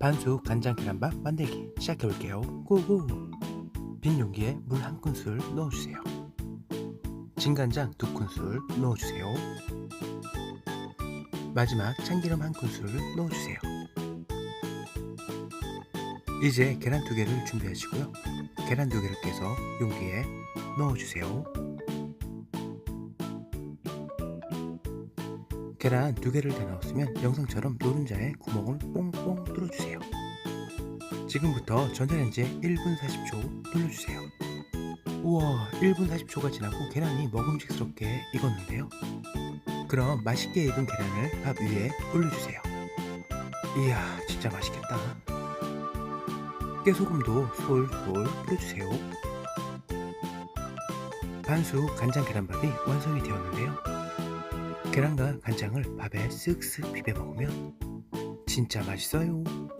반숙 간장 계란밥 만들기 시작해볼게요. 고고! 빈 용기에 물 한 큰술 넣어주세요. 진간장 두 큰술 넣어주세요. 마지막 참기름 한 큰술 넣어주세요. 이제 계란 두 개를 준비하시고요. 계란 두 개를 깨서 용기에 넣어주세요. 계란 두 개를 다 넣었으면 영상처럼 노른자에 구멍을 뽕뽕 뚫어주세요. 지금부터 전자레인지에 1분 40초 돌려주세요. 우와, 1분 40초가 지나고 계란이 먹음직스럽게 익었는데요. 그럼 맛있게 익은 계란을 밥 위에 올려주세요. 이야, 진짜 맛있겠다. 깨소금도 솔솔 뿌려주세요. 반숙 간장 계란밥이 완성이 되었는데요. 계란과 간장을 밥에 쓱쓱 비벼 먹으면 진짜 맛있어요.